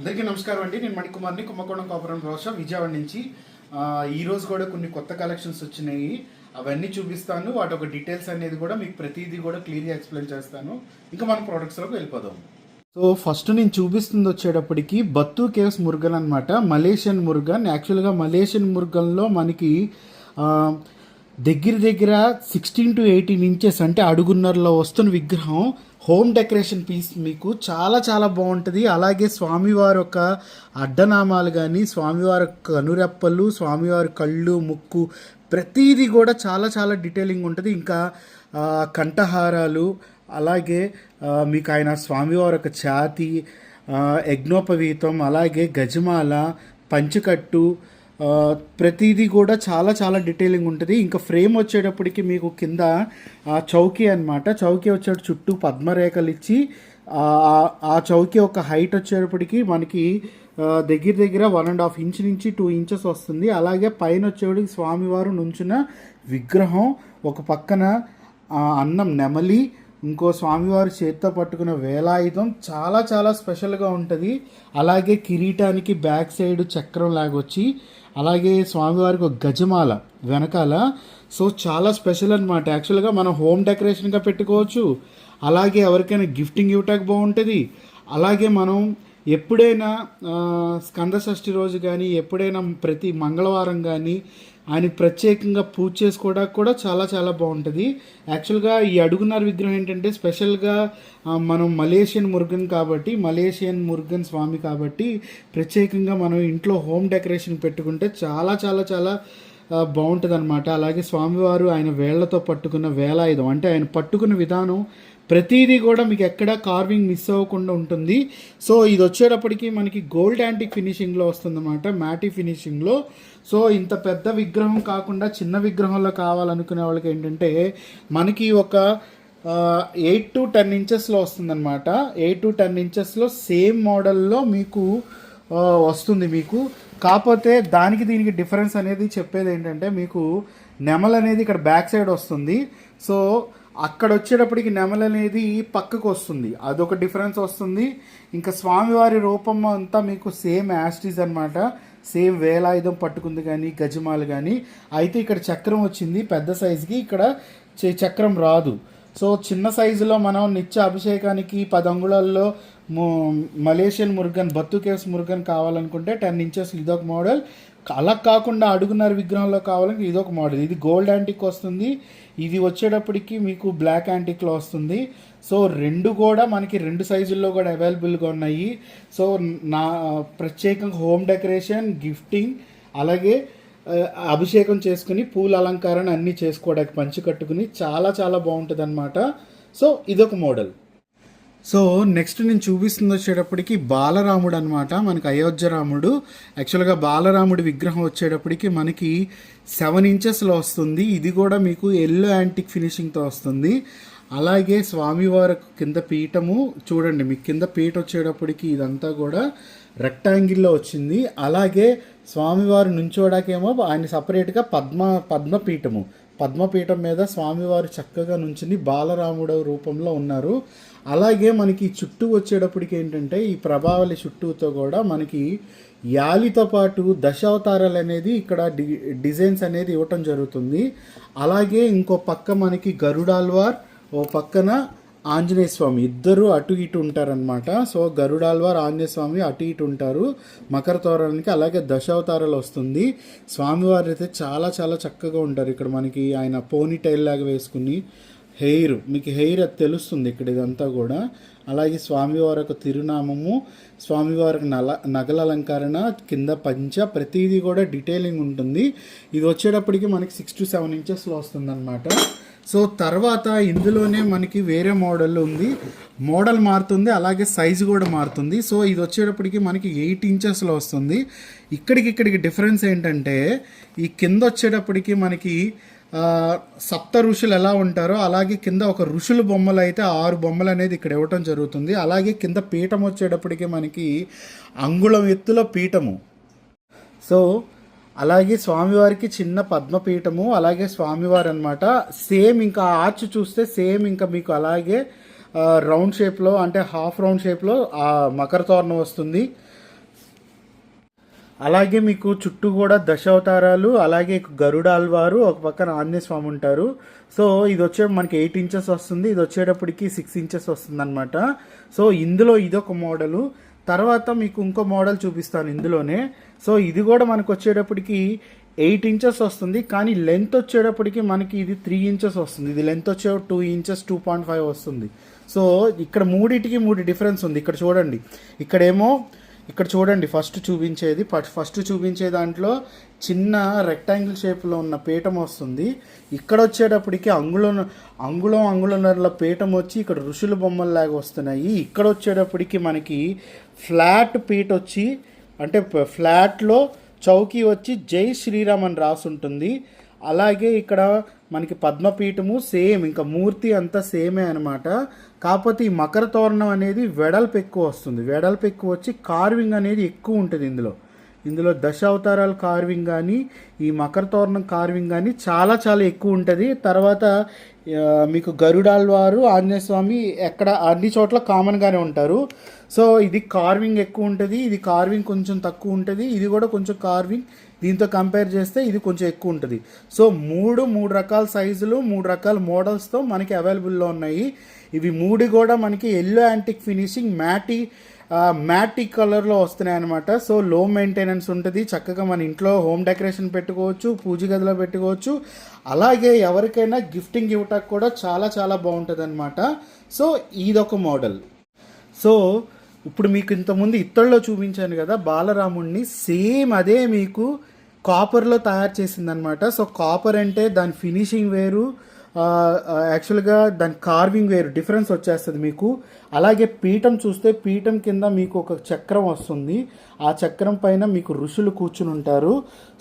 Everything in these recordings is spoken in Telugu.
అందరికీ నమస్కారం అండి. నేను మణికుమార్ని. కుంభకోణం కాపురం రోష విజయవాడ నుంచి. ఈరోజు కూడా కొన్ని కొత్త కలెక్షన్స్ వచ్చినాయి. అవన్నీ చూపిస్తాను. వాటి ఒక డీటెయిల్స్ అనేది కూడా మీకు ప్రతిదీ కూడా క్లియర్గా ఎక్స్ప్లెయిన్ చేస్తాను. ఇంకా మన ప్రోడక్ట్స్లోకి వెళ్ళిపోదాం. సో ఫస్ట్ నేను చూపిస్తుంది వచ్చేటప్పటికి బత్తు కేవ్స్ మురుగన్ అనమాట మలేషియన్ మురుగన్. యాక్చువల్గా మలేషియన్ మురుగన్లో మనకి దగ్గర దగ్గర సిక్స్టీన్ టు ఎయిటీన్ ఇంచెస్ అంటే అడుగున్నరలో వస్తున్న విగ్రహం. హోమ్ డెకరేషన్ పీస్ మీకు చాలా చాలా బాగుంటుంది. అలాగే స్వామివారి యొక్క అడ్డనామాలు కానీ స్వామివారి కనురెప్పలు స్వామివారి కళ్ళు ముక్కు ప్రతిదీ కూడా చాలా చాలా డీటెయిలింగ్ ఉంటుంది. ఇంకా కంఠహారాలు అలాగే మీకు ఆయన స్వామివారి యొక్క ఛాతి యజ్ఞోపవీతం అలాగే గజమాల పంచకట్టు ప్రతిదీ కూడా చాలా చాలా డీటెయిలింగ్ ఉంటుంది. ఇంకా ఫ్రేమ్ వచ్చేటప్పటికి మీకు కింద ఆ, చౌకీ అనమాట చౌకీ వచ్చేటప్పుడు చుట్టూ పద్మరేఖలు ఇచ్చి ఆ, చౌకీ ఒక హైట్ వచ్చేటప్పటికి మనకి దగ్గర దగ్గర వన్ అండ్ హాఫ్ ఇంచ్ నుంచి టూ ఇంచెస్ వస్తుంది. అలాగే పైన వచ్చేటప్పటికి స్వామివారు నుంచిన విగ్రహం ఒక పక్కన అన్నం నెమలి ఇంకో స్వామివారి చేత్తో పట్టుకున్న వేలాయుధం చాలా చాలా స్పెషల్గా ఉంటుంది. అలాగే కిరీటానికి బ్యాక్ సైడ్ చక్రం లాగొచ్చి అలాగే స్వామివారికి ఒక గజమాల వెనకాల. సో చాలా స్పెషల్ అనమాట యాక్చువల్గా మనం హోమ్ డెకరేషన్గా పెట్టుకోవచ్చు. అలాగే ఎవరికైనా గిఫ్టింగ్ ఇవ్వటానికి బాగుంటుంది. అలాగే మనం ఎప్పుడైనా స్కంద షష్ఠి రోజు కానీ ఎప్పుడైనా ప్రతి మంగళవారం కానీ ఆయనకి ప్రత్యేకంగా పూజ చేసుకోవడానికి కూడా చాలా చాలా బాగుంటుంది. యాక్చువల్గా ఈ అడుగునార్ విగ్రహం ఏంటంటే స్పెషల్గా మనం మలేషియన్ మురుగన్ కాబట్టి మలేషియన్ మురుగన్ స్వామి కాబట్టి ప్రత్యేకంగా మనం ఇంట్లో హోమ్ డెకరేషన్ పెట్టుకుంటే చాలా చాలా చాలా బాగుంటుంది అనమాట అలాగే స్వామివారు ఆయన వేళ్ళతో పట్టుకున్న వేలాయుధం అంటే ఆయన పట్టుకున్న విధానం ప్రతిదీ కూడా మీకు ఎక్కడ కార్వింగ్ మిస్ అవ్వకుండా ఉంటుంది. సో ఇది వచ్చేటప్పటికి మనకి గోల్డ్ యాంటిక్ ఫినిషింగ్లో వస్తుందన్నమాట. మ్యాటీ ఫినిషింగ్లో సో ఇంత పెద్ద విగ్రహం కాకుండా చిన్న విగ్రహంలో కావాలనుకునే వాళ్ళకి ఏంటంటే మనకి ఒక ఎయిట్ టు టెన్ ఇంచెస్లో వస్తుందన్నమాట. ఎయిట్ టు టెన్ ఇంచెస్లో సేమ్ మోడల్లో మీకు వస్తుంది మీకు. కాకపోతే దానికి దీనికి డిఫరెన్స్ అనేది చెప్పేది ఏంటంటే మీకు నెమల్ అనేది ఇక్కడ బ్యాక్ సైడ్ వస్తుంది. సో అక్కడ వచ్చేటప్పటికి నెమల్ అనేది పక్కకు వస్తుంది. అదొక డిఫరెన్స్ వస్తుంది. ఇంకా స్వామివారి రూపం అంతా మీకు సేమ్ యాస్టీస్ అనమాట సేమ్ వేలాయుధం పట్టుకుంది కానీ గజమాలు కానీ. అయితే ఇక్కడ చక్రం వచ్చింది పెద్ద సైజుకి ఇక్కడ చక్రం రాదు. సో చిన్న సైజులో మనం నిత్య అభిషేకానికి పది అంగుళాల్లో Malaysian Murugan Batu caves Murugan కావాలనుకుంటే టెన్ ఇంచెస్ ఇదొక మోడల్. అలా కాకుండా అడుగున్నర విగ్రహంలో కావాలంటే ఇదొక మోడల్. ఇది గోల్డ్ యాంటిక్ వస్తుంది. ఇది వచ్చేటప్పటికి మీకు బ్లాక్ యాంటిక్లో వస్తుంది. సో రెండు కూడా మనకి రెండు సైజుల్లో కూడా అవైలబుల్గా ఉన్నాయి. సో నా ప్రత్యేకంగా హోమ్ డెకరేషన్ గిఫ్టింగ్ అలాగే అభిషేకం చేసుకుని పూల అలంకారాన్ని అన్నీ చేసుకోవడానికి పంచి కట్టుకుని చాలా చాలా బాగుంటుంది అనమాట సో ఇదొక మోడల్ సో నెక్స్ట్ నేను చూపిస్తుంది వచ్చేటప్పటికి బాలరాముడు అనమాట మనకి అయోధ్య రాముడు యాక్చువల్గా బాలరాముడి విగ్రహం వచ్చేటప్పటికి మనకి సెవెన్ ఇంచెస్లో వస్తుంది. ఇది కూడా మీకు ఎల్లో యాంటిక్ ఫినిషింగ్తో వస్తుంది. అలాగే స్వామివారి కింద పీఠము చూడండి మీకు కింద పీట వచ్చేటప్పటికి ఇదంతా కూడా రెక్టాంగిల్లో వచ్చింది. అలాగే స్వామివారు నుంచోడాకేమో ఆయన సపరేట్గా పద్మ పద్మపీఠము. పద్మపీఠం మీద స్వామివారు చక్కగా నుంచుని బాలరాముడు రూపంలో ఉన్నారు. అలాగే మనకి చుట్టూ వచ్చేటప్పటికి ఏంటంటే ఈ ప్రభావళి చుట్టూతో కూడా మనకి యాలితో పాటు దశావతారాలు అనేది ఇక్కడ డి డిజైన్స్ అనేది ఇవ్వటం జరుగుతుంది. అలాగే ఇంకో పక్క మనకి గరుడాల్వార్ ఓ పక్కన ఆంజనేయ స్వామి. ఇద్దరు అటు ఇటు ఉంటారనమాట సో గరుడాల్వార్ ఆంజనేయ స్వామి అటు ఇటు ఉంటారు. మకర తోరణానికి అలాగే దశావతారాలు వస్తుంది. స్వామివారు అయితే చాలా చాలా చక్కగా ఉంటారు. ఇక్కడ మనకి ఆయన పోనీ టైల్ లాగా వేసుకుని హెయిర్ మీకు హెయిర్ అది తెలుస్తుంది ఇక్కడ ఇదంతా కూడా. అలాగే స్వామివారి యొక్క తిరునామము స్వామివారికి నల నగల అలంకరణ కింద పంచ ప్రతిదీ కూడా డీటెయిలింగ్ ఉంటుంది. ఇది వచ్చేటప్పటికి మనకి సిక్స్ టు సెవెన్ ఇంచెస్లో వస్తుందన్నమాట. సో తర్వాత ఇందులోనే మనకి వేరే మోడల్ ఉంది. మోడల్ మారుతుంది అలాగే సైజు కూడా మారుతుంది. సో ఇది వచ్చేటప్పటికి మనకి ఎయిట్ ఇంచెస్లో వస్తుంది. ఇక్కడికి ఇక్కడికి డిఫరెన్స్ ఏంటంటే ఈ కింద వచ్చేటప్పటికి మనకి సప్త ఋషులు ఎలా ఉంటారో అలాగే కింద ఒక ఋషుల బొమ్మలు అయితే ఆరు బొమ్మలు అనేది ఇక్కడ ఇవ్వటం జరుగుతుంది. అలాగే కింద పీఠం వచ్చేటప్పటికి మనకి అంగుళం ఎత్తులో పీఠము. సో అలాగే స్వామివారికి చిన్న పద్మపీఠము అలాగే స్వామివారు అనమాట సేమ్ ఇంకా ఆర్చ్ చూస్తే సేమ్ ఇంకా మీకు అలాగే రౌండ్ షేప్లో అంటే హాఫ్ రౌండ్ షేప్లో ఆ మకర తోరణం వస్తుంది. అలాగే మీకు చుట్టూ కూడా దశావతారాలు అలాగే గరుడాల్వారు ఒక పక్కన ఆంజనేయ స్వామి ఉంటారు. సో ఇది వచ్చే మనకి ఎయిట్ ఇంచెస్ వస్తుంది. ఇది వచ్చేటప్పటికి సిక్స్ ఇంచెస్ వస్తుంది అనమాట సో ఇందులో ఇదొక మోడలు. తర్వాత మీకు ఇంకో మోడల్ చూపిస్తాను ఇందులోనే. సో ఇది కూడా మనకు వచ్చేటప్పటికి ఎయిట్ ఇంచెస్ వస్తుంది. కానీ లెంత్ వచ్చేటప్పటికి మనకి ఇది త్రీ ఇంచెస్ వస్తుంది. ఇది లెంత్ వచ్చే two inches two point five వస్తుంది. సో ఇక్కడ మూడింటికి మూడు డిఫరెన్స్ ఉంది. ఇక్కడ చూడండి. ఇక్కడేమో ఇక్కడ చూడండి ఫస్ట్ చూపించేది ఫస్ట్ చూపించే దాంట్లో చిన్న రెక్టాంగిల్ షేప్లో ఉన్న పీఠం వస్తుంది. ఇక్కడ వచ్చేటప్పటికి అంగుళం అంగుళం అంగుళంల పీఠం వచ్చి ఇక్కడ ఋషుల బొమ్మల్లాగా వస్తున్నాయి. ఇక్కడ వచ్చేటప్పటికి మనకి ఫ్లాట్ పీట వచ్చి అంటే ఫ్లాట్లో చౌకీ వచ్చి జై శ్రీరామ్ అని రాసి ఉంటుంది. అలాగే ఇక్కడ మనకి పద్మపీఠము సేమ్ ఇంకా మూర్తి అంతా సేమే అనమాట కాకపోతే ఈ మకర తోరణం అనేది వెడల్పు ఎక్కువ వస్తుంది. వెడల్పు ఎక్కువ వచ్చి కార్వింగ్ అనేది ఎక్కువ ఉంటుంది ఇందులో. ఇందులో దశావతారాల కార్వింగ్ కానీ ఈ మకర తోరణం కార్వింగ్ కానీ చాలా చాలా ఎక్కువ ఉంటుంది. తర్వాత మీకు గరుడాల్ వారు ఆంజనేయ స్వామి ఎక్కడ అన్ని చోట్ల కామన్గానే ఉంటారు. సో ఇది కార్వింగ్ ఎక్కువ ఉంటుంది. ఇది కార్వింగ్ కొంచెం తక్కువ ఉంటుంది. ఇది కూడా కొంచెం కార్వింగ్ దీంతో కంపేర్ చేస్తే ఇది కొంచెం ఎక్కువ ఉంటుంది. సో మూడు మూడు రకాల సైజులు మూడు రకాల మోడల్స్తో మనకి అవైలబుల్లో ఉన్నాయి. ఇవి మూడు కూడా మనకి yellow antique finishing matte matte కలర్లో వస్తున్నాయి అనమాట సో లో మెయింటెనెన్స్ ఉంటుంది. చక్కగా మన ఇంట్లో హోమ్ డెకరేషన్ పెట్టుకోవచ్చు పూజ గదిలో పెట్టుకోవచ్చు. అలాగే ఎవరికైనా గిఫ్టింగ్ ఇవ్వటానికి కూడా చాలా చాలా బాగుంటుంది అనమాట సో ఇదొక మోడల్ సో ఇప్పుడు మీకు ఇంతకుముందు ఇత్తడిలో చూపించాను కదా బాలరాముణ్ణి. సేమ్ అదే మీకు కాపర్లో తయారు చేసిందనమాట సో కాపర్ అంటే దాని ఫినిషింగ్ వేరు యాక్చువల్గా దాని కార్వింగ్ వేరు డిఫరెన్స్ వచ్చేస్తుంది మీకు. అలాగే పీఠం చూస్తే పీఠం కింద మీకు ఒక చక్రం వస్తుంది. ఆ చక్రం పైన మీకు ఋషులు కూర్చుని ఉంటారు.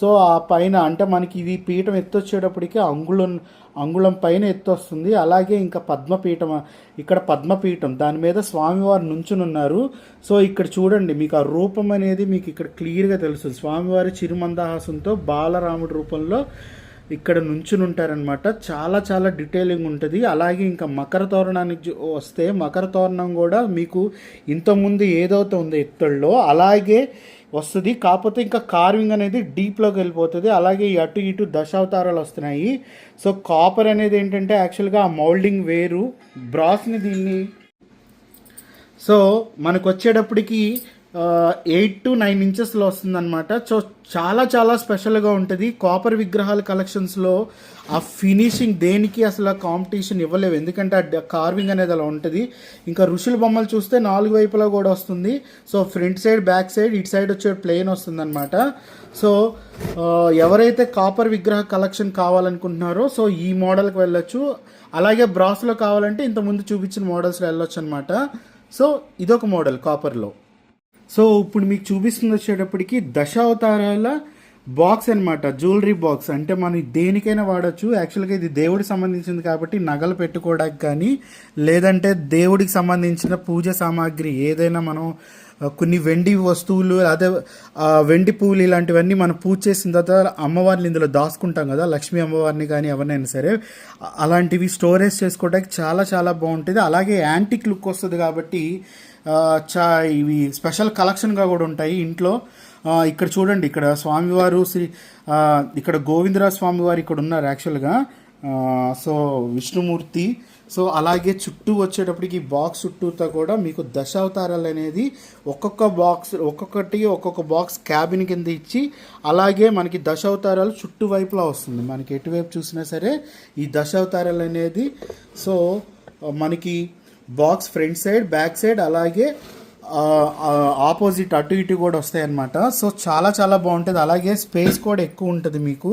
సో ఆ పైన అంటే మనకి ఇది పీఠం ఎత్తొచ్చేటప్పటికి అంగుళం అంగుళం పైన ఎత్తు వస్తుంది అలాగే ఇంకా పద్మపీఠం ఇక్కడ పద్మపీఠం దాని మీద స్వామివారు నుంచుని ఉన్నారు. సో ఇక్కడ చూడండి మీకు ఆ రూపం అనేది మీకు ఇక్కడ క్లియర్గా తెలుస్తుంది. స్వామివారి చిరుమందహాసంతో బాలరాముడి రూపంలో ఇక్కడ నుంచుని ఉంటారనమాట చాలా చాలా డీటెయిలింగ్ ఉంటుంది. అలాగే ఇంకా మకర తోరణానికి వస్తే మకర తోరణం కూడా మీకు ఇంతకుముందు ఏదైతే ఉందో ఎత్తుల్లో అలాగే వస్తుంది. కాకపోతే ఇంకా కార్వింగ్ అనేది డీప్లోకి వెళ్ళిపోతుంది. అలాగే అటు ఇటు దశావతారాలు వస్తున్నాయి. సో కాపర్ అనేది ఏంటంటే యాక్చువల్గా ఆ మౌల్డింగ్ వేరు. బ్రాస్ని దీన్ని. సో మనకు వచ్చేటప్పటికి ఎయిట్ టు నైన్ ఇంచెస్లో వస్తుందన్నమాట. సో చాలా చాలా స్పెషల్గా ఉంటుంది. కాపర్ విగ్రహాల కలెక్షన్స్లో ఆ ఫినిషింగ్ దేనికి అసలు కాంపిటీషన్ ఇవ్వలేవు. ఎందుకంటే ఆ కార్వింగ్ అనేది అలా ఉంటుంది. ఇంకా ఋషుల బొమ్మలు చూస్తే నాలుగు వైపులా కూడా వస్తుంది. So front side back side ఇటు సైడ్ వచ్చే ప్లేన్ వస్తుందన్నమాట. సో ఎవరైతే కాపర్ విగ్రహ కలెక్షన్ కావాలనుకుంటున్నారో సో ఈ మోడల్కి వెళ్ళొచ్చు. అలాగే బ్రాస్లో కావాలంటే ఇంతకుముందు చూపించిన మోడల్స్లో వెళ్ళొచ్చు అనమాట సో ఇదొక మోడల్ కాపర్లో సో ఇప్పుడు మీకు చూపిస్తుంది వచ్చేటప్పటికి దశావతారాల బాక్స్ అన్నమాట జ్యువెలరీ బాక్స్. అంటే మనం దేనికైనా వాడచ్చు. యాక్చువల్గా ఇది దేవుడికి సంబంధించింది కాబట్టి నగలు పెట్టుకోవడానికి కానీ లేదంటే దేవుడికి సంబంధించిన పూజ సామాగ్రి ఏదైనా మనం కొన్ని వెండి వస్తువులు అదే వెండి పువ్వులు ఇలాంటివన్నీ మనం పూజ చేసిన తర్వాత అమ్మవారిని ఇందులో దాచుకుంటాం కదా లక్ష్మీ అమ్మవారిని కానీ ఎవరినైనా సరే. అలాంటివి స్టోరేజ్ చేసుకోవడానికి చాలా చాలా బాగుంటుంది. అలాగే యాంటిక్ లుక్ వస్తుంది కాబట్టి చా ఇవి స్పెషల్ కలెక్షన్గా కూడా ఉంటాయి ఇంట్లో. ఇక్కడ చూడండి ఇక్కడ స్వామివారు శ్రీ ఇక్కడ గోవిందరాజ స్వామివారు ఇక్కడ ఉన్నారు యాక్చువల్గా. సో విష్ణుమూర్తి సో అలాగే చుట్టూ వచ్చేటప్పటికి బాక్స్ చుట్టూతో కూడా మీకు దశావతారాలు అనేది ఒక్కొక్క బాక్స్ ఒక్కొక్కటి ఒక్కొక్క బాక్స్ క్యాబిన్ కింద ఇచ్చి అలాగే మనకి దశావతారాలు చుట్టూ వైపులా వస్తుంది. మనకి ఎటువైపు చూసినా సరే ఈ దశావతారాలు అనేది సో మనకి box front side back side అలాగే ఆపోజిట్ అటు ఇటు కూడా వస్తాయి అన్నమాట సో చాలా చాలా బాగుంటుంది. అలాగే స్పేస్ కూడా ఎక్కువ ఉంటుంది మీకు.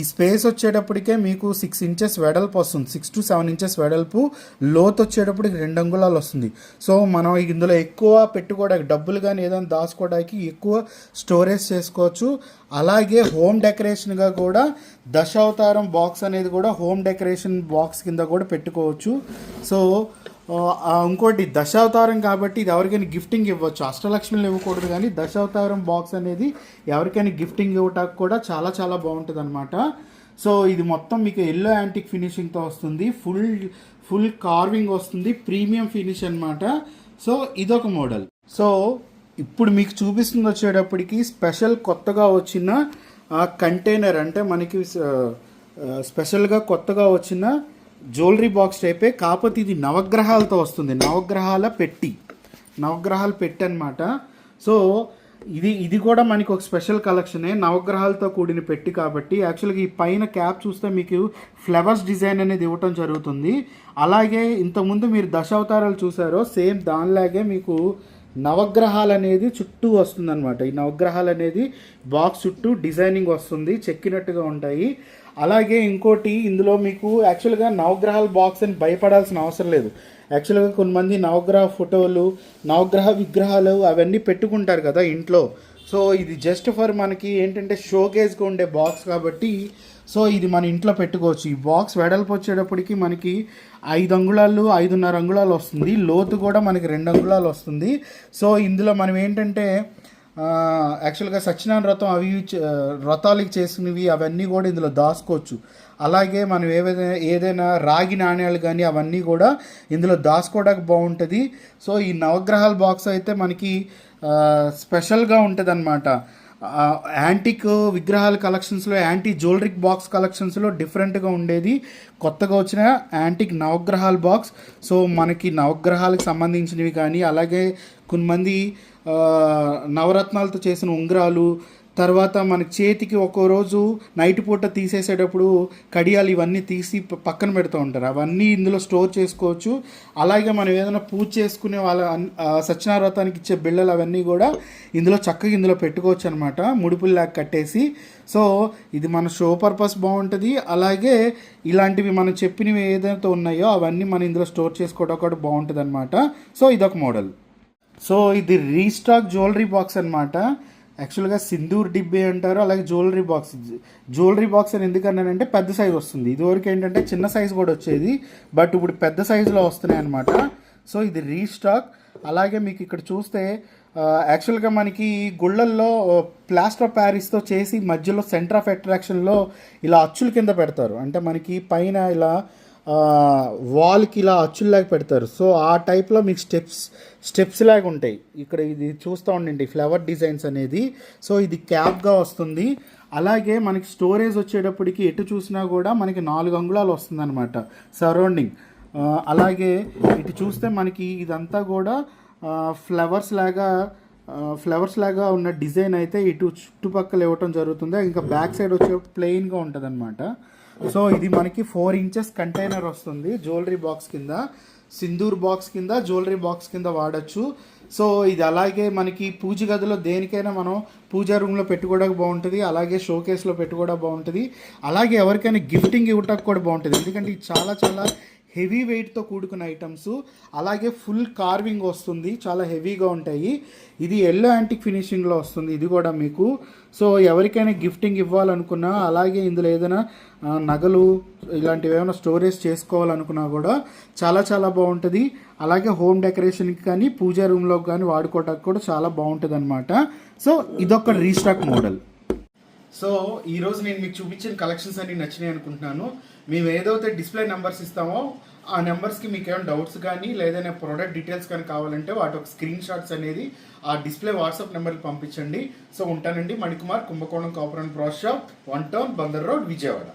ఈ స్పేస్ వచ్చేటప్పటికే మీకు సిక్స్ ఇంచెస్ వెడల్పు వస్తుంది. సిక్స్ టు సెవెన్ ఇంచెస్ వెడల్పు లోతు వచ్చేటప్పటికి రెండు అంగుళాలు వస్తుంది. సో మనం ఇందులో ఎక్కువ పెట్టుకోవడానికి డబ్బులు కానీ ఏదైనా దాచుకోవడానికి ఎక్కువ స్టోరేజ్ చేసుకోవచ్చు. అలాగే హోమ్ డెకరేషన్గా కూడా దశావతారం బాక్స్ అనేది కూడా హోమ్ డెకరేషన్ బాక్స్ కింద కూడా పెట్టుకోవచ్చు. సో ఇంకోటి దశావతారం కాబట్టి ఇది ఎవరికైనా గిఫ్టింగ్ ఇవ్వచ్చు. అష్టలక్ష్మిలు ఇవ్వకూడదు కానీ దశావతారం బాక్స్ అనేది ఎవరికైనా గిఫ్టింగ్ ఇవ్వటానికి కూడా చాలా చాలా బాగుంటుంది అనమాట సో ఇది మొత్తం మీకు ఎల్లో యాంటిక్ ఫినిషింగ్తో వస్తుంది. ఫుల్ ఫుల్ కార్వింగ్ వస్తుంది. ప్రీమియం ఫినిష్ అనమాట సో ఇదొక మోడల్ సో ఇప్పుడు మీకు చూపిస్తుంది వచ్చేటప్పటికి స్పెషల్ కొత్తగా వచ్చిన కంటైనర్ అంటే మనకి స్పెషల్గా కొత్తగా వచ్చిన జ్యువెలరీ బాక్స్ టైపే కాకపోతే ఇది నవగ్రహాలతో వస్తుంది. నవగ్రహాల పెట్టి. నవగ్రహాల పెట్టి అనమాట సో ఇది ఇది కూడా మనకి ఒక స్పెషల్ కలెక్షనే. నవగ్రహాలతో కూడిన పెట్టి కాబట్టి యాక్చువల్గా ఈ పైన క్యాప్ చూస్తే మీకు ఫ్లవర్స్ డిజైన్ అనేది ఇవ్వటం జరుగుతుంది. అలాగే ఇంతకుముందు మీరు దశావతారాలు చూసారో సేమ్ దానిలాగే మీకు నవగ్రహాలు అనేది చుట్టూ వస్తుంది అనమాట ఈ నవగ్రహాలు అనేది బాక్స్ చుట్టూ డిజైనింగ్ వస్తుంది చెక్కినట్టుగా ఉంటాయి. అలాగే ఇంకోటి ఇందులో మీకు యాక్చువల్గా నవగ్రహాల బాక్స్ అని భయపడాల్సిన అవసరం లేదు. యాక్చువల్గా కొంతమంది నవగ్రహ ఫోటోలు నవగ్రహ విగ్రహాలు అవన్నీ పెట్టుకుంటారు కదా ఇంట్లో. సో ఇది జస్ట్ ఫర్ మనకి ఏంటంటే షోకేస్గా ఉండే బాక్స్ కాబట్టి సో ఇది మన ఇంట్లో పెట్టుకోవచ్చు. ఈ బాక్స్ వెడల్పు వచ్చేటప్పటికి మనకి ఐదు అంగుళాలు ఐదున్నర అంగుళాలు వస్తుంది. లోతు కూడా మనకి రెండు అంగుళాలు వస్తుంది. సో ఇందులో మనం ఏంటంటే యాక్చువల్గా సత్యనారాయణ వ్రతం అవి వ్రతాలకి చేసినవి అవన్నీ కూడా ఇందులో దాచుకోవచ్చు. అలాగే మనం ఏదైనా ఏదైనా రాగి నాణ్యాలు కానీ అవన్నీ కూడా ఇందులో దాచుకోవడానికి బాగుంటుంది. సో ఈ నవగ్రహాల బాక్స్ అయితే మనకి స్పెషల్గా ఉంటుంది అనమాట యాంటిక్ విగ్రహాల కలెక్షన్స్లో యాంటీ జ్యువెలరీ బాక్స్ కలెక్షన్స్లో డిఫరెంట్గా ఉండేది. కొత్తగా వచ్చిన యాంటిక్ నవగ్రహాల బాక్స్ సో మనకి నవగ్రహాలకు సంబంధించినవి కానీ అలాగే కొంతమంది నవరత్నాలతో చేసిన ఉంగరాలు తర్వాత మన చేతికి ఒక్కో రోజు నైట్ పూట తీసేసేటప్పుడు కడియాలు ఇవన్నీ తీసి పక్కన పెడుతూ ఉంటారు. అవన్నీ ఇందులో స్టోర్ చేసుకోవచ్చు. అలాగే మనం ఏదైనా పూజ చేసుకునే వాళ్ళ అన్- ఇచ్చే బిళ్ళలు అవన్నీ కూడా ఇందులో చక్కగా ఇందులో పెట్టుకోవచ్చు అనమాట ముడుపుల్లాగా కట్టేసి. సో ఇది మన షో పర్పస్ బాగుంటుంది. అలాగే ఇలాంటివి మనం చెప్పినవి ఏదైతే ఉన్నాయో అవన్నీ మనం ఇందులో స్టోర్ చేసుకోవడం కూడా బాగుంటుంది అనమాట సో ఇదొక మోడల్. సో ఇది రీస్టాక్ జ్యువెలరీ బాక్స్ అనమాట యాక్చువల్గా సింధూర్ డిబ్బే అంటారు అలాగే జ్యువెలరీ బాక్స్ జ్యువెలరీ బాక్స్ అని ఎందుకన్నానంటే పెద్ద సైజ్ వస్తుంది. ఇదివరకు ఏంటంటే చిన్న సైజ్ కూడా వచ్చేది బట్ ఇప్పుడు పెద్ద సైజులో వస్తున్నాయి అనమాట సో ఇది రీస్టాక్ అలాగే మీకు ఇక్కడ చూస్తే యాక్చువల్గా మనకి గుళ్ళల్లో ప్లాస్టర్ ఆఫ్ ప్యారిస్తో చేసి మధ్యలో సెంటర్ ఆఫ్ అట్రాక్షన్లో ఇలా అచ్చుల కింద పెడతారు. అంటే మనకి పైన ఇలా వాల్కి ఇలా అచ్చుల్లాగా పెడతారు. సో ఆ టైప్లో మీకు స్టెప్స్ స్టెప్స్ లాగా ఉంటాయి. ఇక్కడ ఇది చూస్తూ ఉండండి ఫ్లవర్ డిజైన్స్ అనేది. సో ఇది క్యాప్గా వస్తుంది. అలాగే మనకి స్టోరేజ్ వచ్చేటప్పటికి ఎటు చూసినా కూడా మనకి నాలుగు అంగుళాలు వస్తుందన్నమాట సరౌండింగ్. అలాగే ఇటు చూస్తే మనకి ఇదంతా కూడా ఫ్లవర్స్ లాగా ఫ్లవర్స్ లాగా ఉన్న డిజైన్ అయితే ఇటు చుట్టుపక్కల ఇవ్వటం జరుగుతుంది. ఇంకా బ్యాక్ సైడ్ వచ్చే ప్లెయిన్గా ఉంటుంది అనమాట సో ఇది మనకి ఫోర్ ఇంచెస్ కంటైనర్ వస్తుంది జ్యువెలరీ బాక్స్ కింద. సింధూర్ బాక్స్ కింద జ్యువెలరీ బాక్స్ కింద వాడచ్చు. సో ఇది అలాగే మనకి పూజ గదిలో దేనికైనా మనం పూజా రూమ్లో పెట్టుకోవడానికి బాగుంటుంది అలాగే షోకేస్లో పెట్టుకోవడం బాగుంటుంది. అలాగే ఎవరికైనా గిఫ్టింగ్ ఇవ్వటానికి కూడా బాగుంటుంది. ఎందుకంటే ఇది చాలా చాలా హెవీ వెయిట్తో కూడుకున్న ఐటమ్స్ అలాగే ఫుల్ కార్వింగ్ వస్తుంది చాలా హెవీగా ఉంటాయి. ఇది ఎల్లో యాంటిక్ ఫినిషింగ్లో వస్తుంది ఇది కూడా మీకు. సో ఎవరికైనా గిఫ్టింగ్ ఇవ్వాలనుకున్నా అలాగే ఇందులో ఏదైనా నగలు ఇలాంటివి ఏమైనా స్టోరేజ్ చేసుకోవాలనుకున్నా కూడా చాలా చాలా బాగుంటుంది. అలాగే హోమ్ డెకరేషన్కి కానీ పూజా రూమ్లోకి కానీ వాడుకోవడానికి కూడా చాలా బాగుంటుంది అనమాట సో ఇదొక రీస్టాక్ మోడల్. సో ఈరోజు నేను మీకు చూపించిన కలెక్షన్స్ అన్ని నచ్చినాయి అనుకుంటున్నాను. మేము ఏదైతే డిస్ప్లే నెంబర్స్ ఇస్తామో ఆ నెంబర్స్కి మీకు ఏమైనా డౌట్స్ కానీ లేదైనా ప్రోడక్ట్ డీటెయిల్స్ కానీ కావాలంటే వాటి ఒక స్క్రీన్ షాట్స్ అనేది ఆ డిస్ప్లే వాట్సాప్ నెంబర్కి పంపించండి. సో ఉంటానండి. మణికుమార్ కుంభకోణం కాపురం pros shop one town Bandar road Vijayawada.